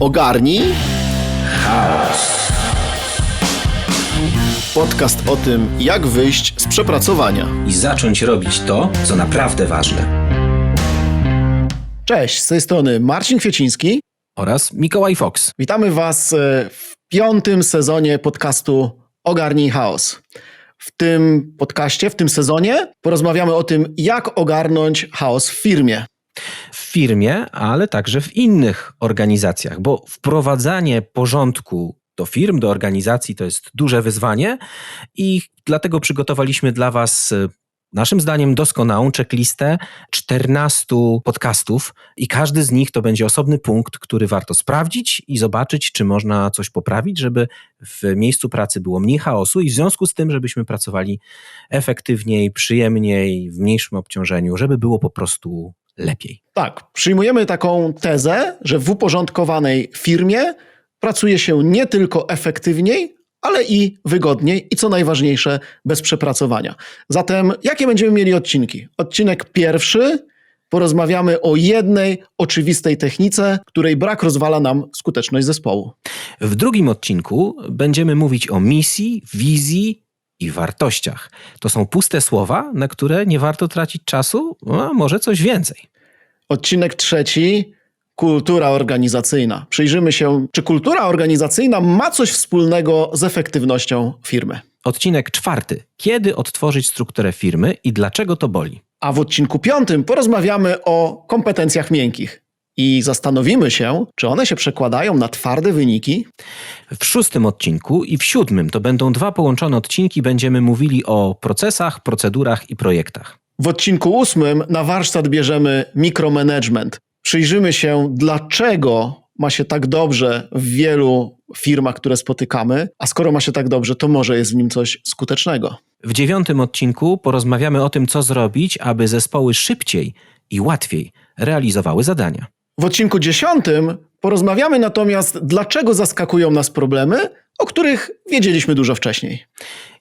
Ogarnij Chaos. podcast o tym, jak wyjść z przepracowania. I zacząć robić to, co naprawdę ważne. Cześć, z tej strony Marcin Kwieciński. Oraz Mikołaj Fox. Witamy Was e, w piątym sezonie podcastu Ogarnij Chaos. W tym podcaście, w tym sezonie porozmawiamy o tym, jak ogarnąć chaos w firmie. W firmie, ale także w innych organizacjach, bo wprowadzanie porządku do firm, do organizacji to jest duże wyzwanie i dlatego przygotowaliśmy dla Was e, naszym zdaniem doskonałą checklistę 14 podcastów i każdy z nich to będzie osobny punkt, który warto sprawdzić i zobaczyć, czy można coś poprawić, żeby w miejscu pracy było mniej chaosu i w związku z tym, żebyśmy pracowali efektywniej, przyjemniej, w mniejszym obciążeniu, żeby było po prostu lepiej. Tak, przyjmujemy taką tezę, że w uporządkowanej firmie pracuje się nie tylko efektywniej, ale i wygodniej i co najważniejsze, bez przepracowania. Zatem, jakie będziemy mieli odcinki? Odcinek pierwszy porozmawiamy o jednej oczywistej technice, której brak rozwala nam skuteczność zespołu. W drugim odcinku będziemy mówić o misji, wizji i wartościach. To są puste słowa, na które nie warto tracić czasu, a może coś więcej. Odcinek trzeci kultura organizacyjna. Przyjrzymy się, czy kultura organizacyjna ma coś wspólnego z efektywnością firmy. Odcinek czwarty. Kiedy odtworzyć strukturę firmy i dlaczego to boli? A w odcinku piątym porozmawiamy o kompetencjach miękkich i zastanowimy się, czy one się przekładają na twarde wyniki. W szóstym odcinku i w siódmym to będą dwa połączone odcinki. Będziemy mówili o procesach, procedurach i projektach. W odcinku ósmym na warsztat bierzemy mikromanagement. Przyjrzymy się, dlaczego ma się tak dobrze w wielu firmach, które spotykamy, a skoro ma się tak dobrze, to może jest w nim coś skutecznego. W dziewiątym odcinku porozmawiamy o tym, co zrobić, aby zespoły szybciej i łatwiej realizowały zadania. W odcinku dziesiątym porozmawiamy natomiast, dlaczego zaskakują nas problemy, o których wiedzieliśmy dużo wcześniej.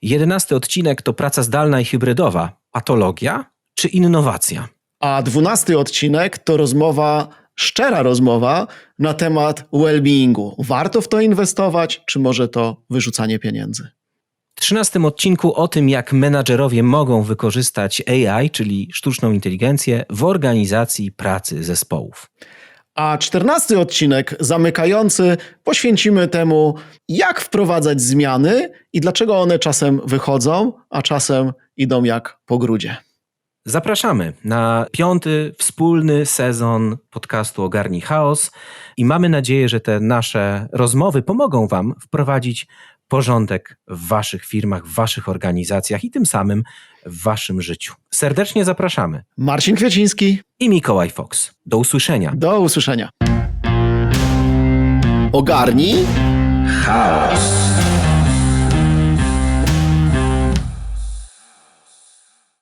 Jedenasty odcinek to praca zdalna i hybrydowa. Patologia czy innowacja? A dwunasty odcinek to rozmowa, szczera rozmowa na temat well-beingu. Warto w to inwestować, czy może to wyrzucanie pieniędzy? W trzynastym odcinku o tym, jak menadżerowie mogą wykorzystać AI, czyli sztuczną inteligencję, w organizacji pracy zespołów. A czternasty odcinek zamykający poświęcimy temu, jak wprowadzać zmiany i dlaczego one czasem wychodzą, a czasem idą jak po grudzie. Zapraszamy na piąty wspólny sezon podcastu Ogarnij Chaos i mamy nadzieję, że te nasze rozmowy pomogą Wam wprowadzić porządek w Waszych firmach, w Waszych organizacjach i tym samym w Waszym życiu. Serdecznie zapraszamy. Marcin Kwieciński, I Mikołaj Fox. Do usłyszenia. do usłyszenia. Ogarnij Chaos.